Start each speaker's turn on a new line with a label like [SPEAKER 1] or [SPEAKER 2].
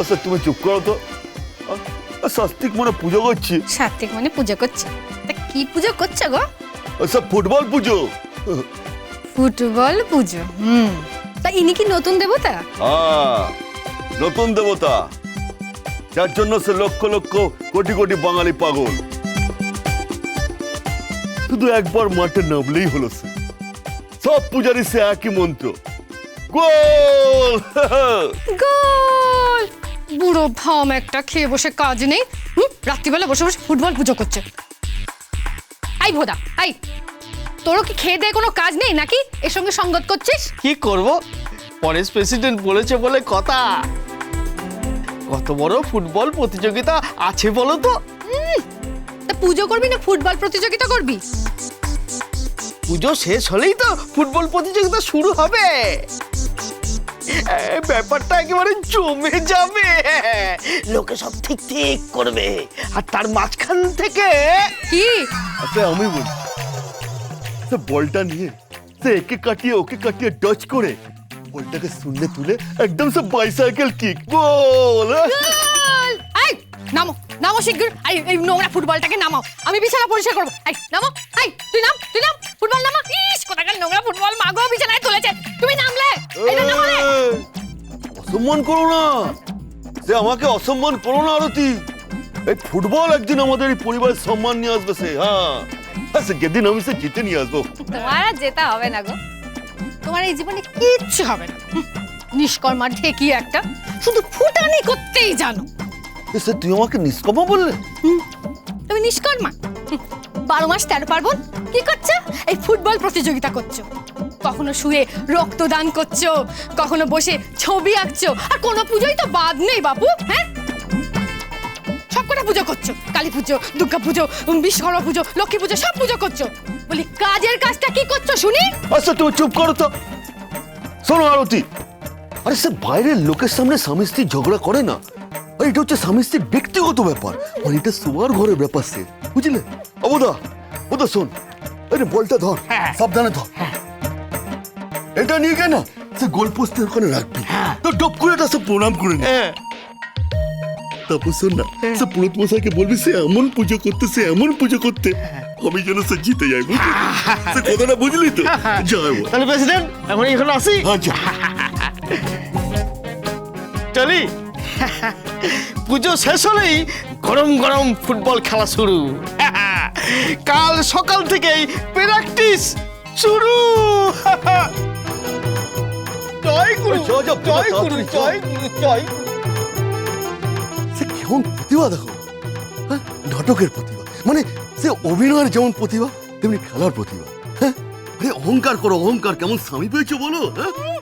[SPEAKER 1] আচ্ছা তুমি চুপ করো তো। শাস্তিক মনে পুজো করছি।
[SPEAKER 2] সাত্বিক মানে পুজো করছে? তা কি পুজো করছে গো?
[SPEAKER 1] আচ্ছা ফুটবল পুজো।
[SPEAKER 2] ফুটবল পুজো হুম। তা ইনি কি নতুন দেবতা?
[SPEAKER 1] হ্যাঁ নতুন দেবতা। যার জন্য সে লক্ষ লক্ষ কোটি কোটি বাঙালি পাগল। শুধু একবার মাঠে নামলেই হলো সে। সব পূজারি সে একই মন্ত্র। গোল!
[SPEAKER 2] গোল! বুড়ো ভাম একটা খেয়ে বসে কাজ নেই হুম? রাত্রিবেলা বসে বসে ফুটবল পুজো করছে। আই ভোদা আই তোরও কি খেয়ে দেয় কোনো কাজ নেই নাকি? এর সঙ্গে সঙ্গত করছিস?
[SPEAKER 3] কি করব? পরেশ প্রেসিডেন্ট বলেছে বলে কথা। কত বড় ফুটবল প্রতিযোগিতা আছে বলো তো?
[SPEAKER 2] তা পুজো করবি না ফুটবল প্রতিযোগিতা করবি?
[SPEAKER 3] পুজো শেষ হলেই তো ফুটবল প্রতিযোগিতা শুরু হবে। ব্যাপারটা একেবারে জমে যাবে। লোকে সব ঠিক ঠিক করবে। আর তার মাঝখান থেকে
[SPEAKER 2] কি?
[SPEAKER 1] আচ্ছা আমি বলি। সে বলটা নিয়ে। সে একে কাটিয়ে ওকে কাটিয়ে ডচ করে। বলটাকে শূন্য তুলে একদম সে বাইসাইকেল কিক গোল?
[SPEAKER 2] আই নামো নামো শিগগির। আই এই নোংরা ফুটবলটাকে নামাও। আমি বিছানা পরিষ্কার করব। আই নামো। আই তুই নাম তুই নাম। ফুটবল নামা। ইস কোথাকার নোংরা ফুটবল। মাগো বিছানায় তুলেছে
[SPEAKER 1] অসম্মান করো না। সে আমাকে অসম্মান করো না আরতি। এই ফুটবল একদিন আমাদের এই পরিবারের সম্মান নিয়ে আসবে সে হ্যাঁ। হ্যাঁ, সে যেদিন আমি সে জিতে নিয়ে আসব।
[SPEAKER 2] তোমার আর যেতে হবে না গো। তোমার এই জীবনে কিচ্ছু হবে না। নিষ্কর্মা ঠেকি একটা। শুধু ফুটানি করতেই জানো।
[SPEAKER 1] সে তুই আমাকে নিষ্কমা বললে?
[SPEAKER 2] তুমি নিষ্কর্মা। বারো মাস তেরো পার্বণ কি করছ? এই ফুটবল প্রতিযোগিতা করছ। কখনো শুয়ে রক্তদান করছ কখনো বসে ছবি আঁকছো আর কোনো পুজোই তো বাদ নেই বাপু হ্যাঁ? সবকটা পুজো করছ কালী পুজো দুর্গা পুজো বিশ্বকর্মা পুজো লক্ষ্মী পুজো সব পুজো করছ। বলি কাজের কাজটা কি করছ শুনি?
[SPEAKER 1] আচ্ছা তুমি চুপ করো তো। শোনো আরতি। আরে সে বাইরের লোকের সামনে স্বামী স্ত্রী ঝগড়া করে না? আর এটা হচ্ছে স্বামী স্ত্রীর ব্যক্তিগত ব্যাপার। মানে এটা শোয়ার ঘরের ব্যাপার সে বুঝলে? অবদা ওদা শোন। আরে বলটা ধর সাবধানে ধর। এটা নিয়ে গিয়ে না সে গোল পোস্টের ওখানে রাখবি। তো ডপ করে এটা সে প্রণাম করে নে।
[SPEAKER 3] হ্যাঁ।
[SPEAKER 1] তারপর শোন না সে পুরোত মশাইকে বলবি সে এমন পুজো করতে সে এমন পুজো করতে আমি যেন সে জিতে যাই বুঝলি সে কথাটা বুঝলি তো? জয়
[SPEAKER 3] তাহলে প্রেসিডেন্ট এখন এখন আসি।
[SPEAKER 1] আচ্ছা
[SPEAKER 3] চলি। পুজো শেষ হলেই গরম গরম ফুটবল খেলা শুরু। কাল সকাল থেকেই প্র্যাকটিস শুরু। জয় গুরু
[SPEAKER 1] যাও, যাও,
[SPEAKER 3] জয় গুরু জয় গুরু জয়
[SPEAKER 1] সে কেমন প্রতিভা দেখো। হ্যাঁ নাটকের প্রতিভা। মানে সে অভিনয়ের যেমন প্রতিভা তেমনি খেলার প্রতিভা। হ্যাঁ আরে অহংকার করো অহংকার। কেমন স্বামী পেয়েছ বলো হ্যাঁ?